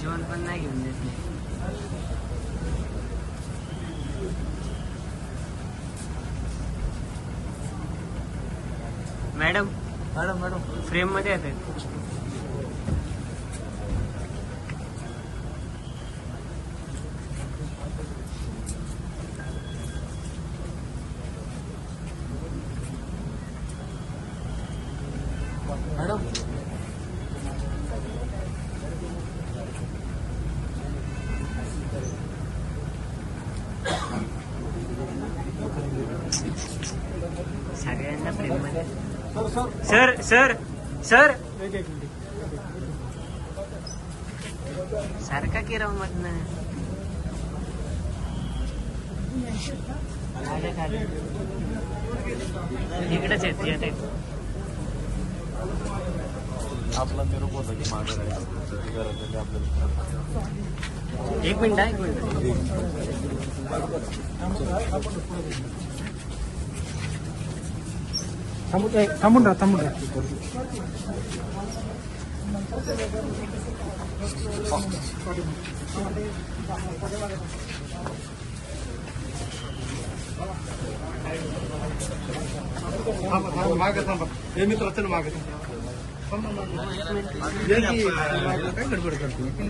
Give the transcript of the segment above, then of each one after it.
यशवंत पण नाही घेऊन देत मॅडम मॅडम मॅडम. फ्रेममध्ये सगळ्यांना मध्ये सर सर सर. सारखा की राव मधनं खाली खाली इकडेच आहेत येत आहेत आपला निरोप होता की मागे एक मिनिट हा, एक मिनिट. తమ్ముడు తమ్ముడు తమ్ముడు ఏ మిత్రులు వచ్చిన మాకు గడిపడుతుంది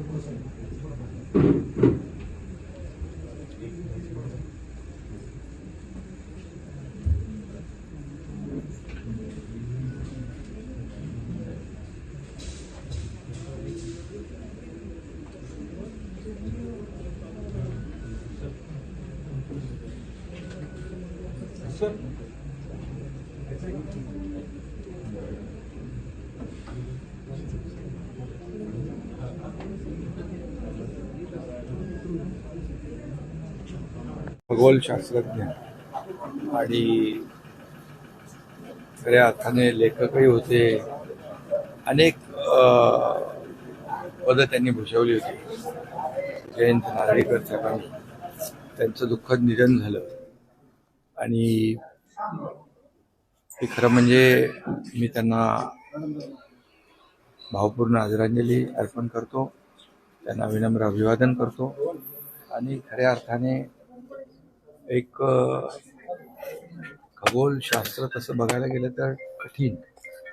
हे मित्र चल मागे काय गडबड करतो खगोलशास्त्रज्ञ आणि खऱ्या अर्थाने लेखकही होते. अनेक पदं त्यांनी भूषवली होती. जयंत नारळीकर साहेबांनी. त्यांचं दुःखद निधन झालं. आणि ते खरं म्हणजे मी त्यांना भावपूर्ण आदरांजली अर्पण करतो. त्यांना विनम्र अभिवादन करतो. आणि खऱ्या अर्थाने एक खगोलशास्त्र तसं बघायला गेलं तर कठीण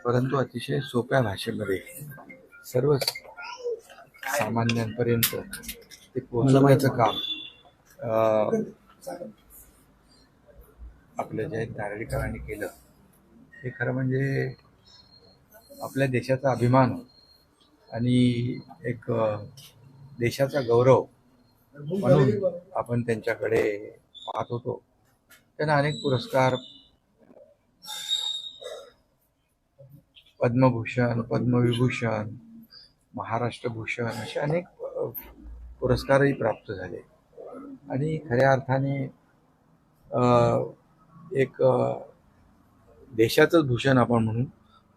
परंतु अतिशय सोप्या भाषेमध्ये सर्व सामान्यांपर्यंत ते पोहोचवण्याचं काम आपल्या जयंत नारळीकरांनी केलं हे खरं म्हणजे आपल्या देशाचा अभिमान आणि एक देशाचा गौरव म्हणून आपण त्यांच्याकडे पाहत होतो. त्यांना अनेक पुरस्कार पद्मभूषण पद्मविभूषण महाराष्ट्र भूषण असे अनेक पुरस्कारही प्राप्त झाले. आणि खऱ्या अर्थाने एक देशाचंच भूषण आपण म्हणू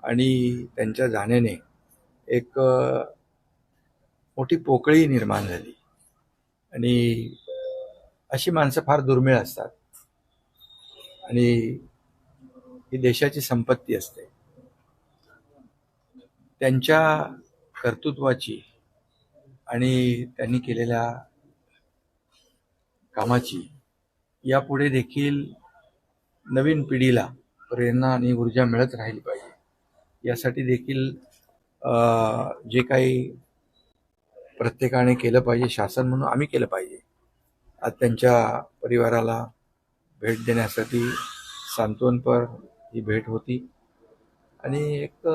आणि त्यांच्या जाण्याने एक मोठी पोकळी निर्माण झाली. आणि अशी माणसं फार दुर्मिळ असतात. आणि ही देशाची संपत्ती असते. त्यांच्या कर्तृत्वाची आणि त्यांनी केलेल्या कामाची यापुढे देखील नवीन पिढीला प्रेरणा आणि ऊर्जा मिळत राहिली पाहिजे. यासाठी देखील जे काही प्रत्येकाने केलं पाहिजे शासन म्हणून आम्ही केलं पाहिजे. आज त्यांच्या परिवाराला भेट देण्यासाठी सांत्वनपर ही भेट होती. आणि एक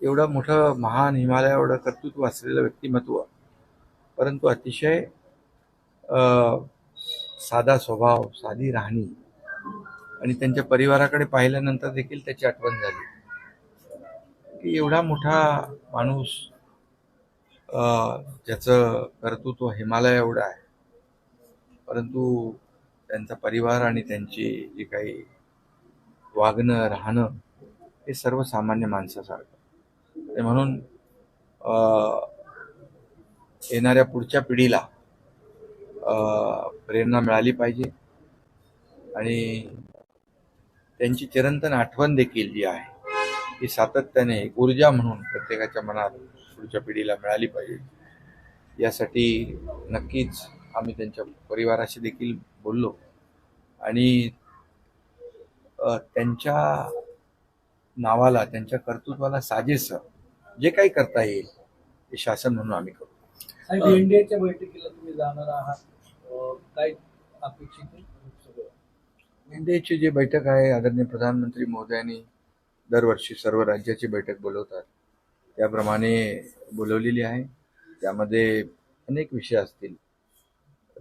एवढं मोठं महान हिमालया एवढं कर्तृत्व असलेलं व्यक्तिमत्व परंतु अतिशय साधा स्वभाव साधी राहणी आणि त्यांच्या परिवाराकडे पाहिल्यानंतर देखील त्याची आठवण झाली. की एवढा मोठा माणूस ज्याचं कर्तृत्व हिमालया एवढं आहे परंतु त्यांचा परिवार आणि त्यांची जी काही वागणं राहणं हे सर्वसामान्य माणसासारखं. म्हणून येणाऱ्या पुढच्या पिढीला प्रेरणा मिळाली पाहिजे. आणि त्यांची चिरंतन आठवण देखील जी आहे ती सातत्याने एक ऊर्जा म्हणून प्रत्येकाच्या मनात पुढच्या पिढीला मिळाली पाहिजे. यासाठी नक्कीच आम्ही त्यांच्या परिवाराशी देखील बोललो. आणि त्यांच्या नावाला त्यांच्या कर्तृत्वाला साजेसं जे काही करता येईल ते शासन म्हणून आम्ही करू एनडीएच्या बैठकीला तुम्ही जाणार आहात. काय अपेक्षित. एनडीएची जी बैठक आहे आदरणीय प्रधानमंत्री महोदयांनी दरवर्षी सर्व राज्याची बैठक बोलवतात. त्याप्रमाणे बोलवलेली आहे. त्यामध्ये अनेक विषय असतील.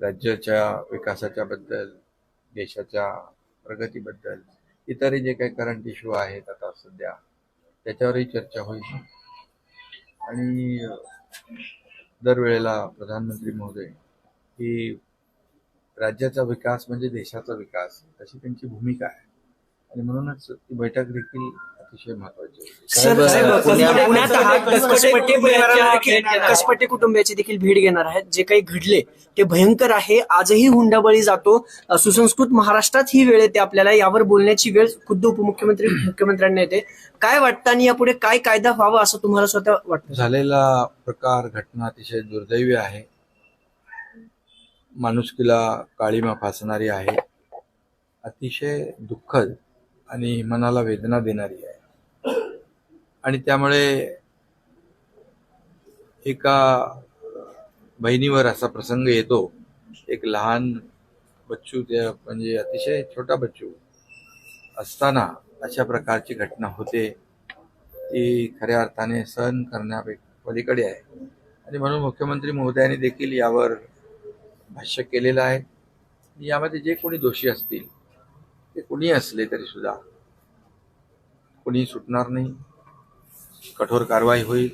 राज्याच्या विकासाच्या बद्दल देशाच्या प्रगतीबद्दल इतरही जे काही करंट इश्यू आहेत आता सध्या त्याच्यावरही चर्चा होईल. आणि दरवेळेला प्रधानमंत्री महोदय ही राज्याचा विकास म्हणजे देशाचा विकास अशी त्यांची भूमिका आहे. आणि म्हणूनच ती बैठक देखील अतिशय महत्वाची कसपट्टे कुटुंबियाची देखील भेट घेणार आहेत? जे काही घडले ते भयंकर आहे. आजही हुंडाबळी जातो. सुसंस्कृत महाराष्ट्रात ही वेळ येते आपल्याला. यावर बोलण्याची वेळ खुद्द उपमुख्यमंत्री मुख्यमंत्र्यांना येते. काय वाटतं आणि यापुढे काय कायदा व्हावा असं तुम्हाला स्वतः वाटतं? झालेला प्रकार घटना अतिशय दुर्दैवी आहे. माणुसकीला काळीमा फासणारी आहे. अतिशय दुःखद आणि मनाला वेदना देणारी आहे. आणि त्यामुळे एका बहिणीवर असा प्रसंग येतो. एक लहान बच्चू त्या म्हणजे अतिशय छोटा बच्चू असताना अशा प्रकारची घटना होते. ती खऱ्या अर्थाने सहन करण्यापेक्षा पलीकडे आहे. आणि म्हणून मुख्यमंत्री महोदयांनी देखील यावर भाष्य केलेलं आहे. यामध्ये जे कोणी दोषी असतील ते कोणी असले तरी सुद्धा कोणी सुटणार नाही. कठोर कारवाई होईल.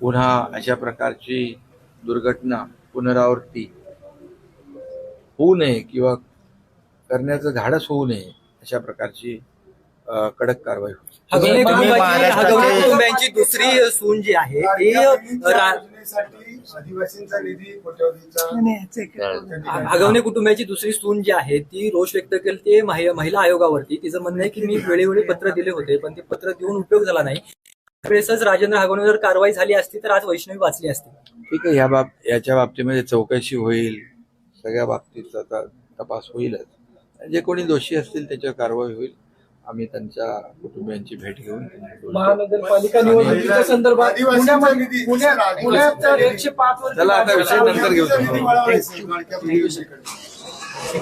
पुन्हा अशा प्रकारची दुर्घटना पुनरावृत्ती होऊ नये किंवा करण्याचं धाडस होऊ नये अशा प्रकारची कडक कारवाई होईल. कुटुंबाची दुसरी सून जी आहे ती आदिवासींचा हगवणे कुटुंबियाची दुसरी सून जी आहे ती रोष व्यक्त केली महि- महिला आयोगावरती. तिचं म्हणणं आहे की मी वेळोवेळी पत्र दिले होते पण ते पत्र देऊन उपयोग झाला नाही. त्यावेळेसच राजेंद्र हगवणेवर कारवाई झाली असती तर आज वैष्णवी वाचली असती. ठीक आहे या बाब याच्या बाबतीमध्ये चौकशी होईल. सगळ्या बाबतीचा त- तपास होईलच. जे कोणी दोषी असतील त्याच्यावर कारवाई होईल. आम्ही त्यांच्या कुटुंबियांची भेट घेऊन त्यांची. महानगरपालिका निवडणुकीच्या संदर्भात पुण्यामध्ये पुण्यात तर एकशे पाच वर चला आता विषय नंतर घेऊ बहिणीकडे.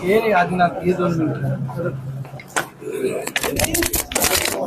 हे आदिनाथ हे दोन मिनिटं.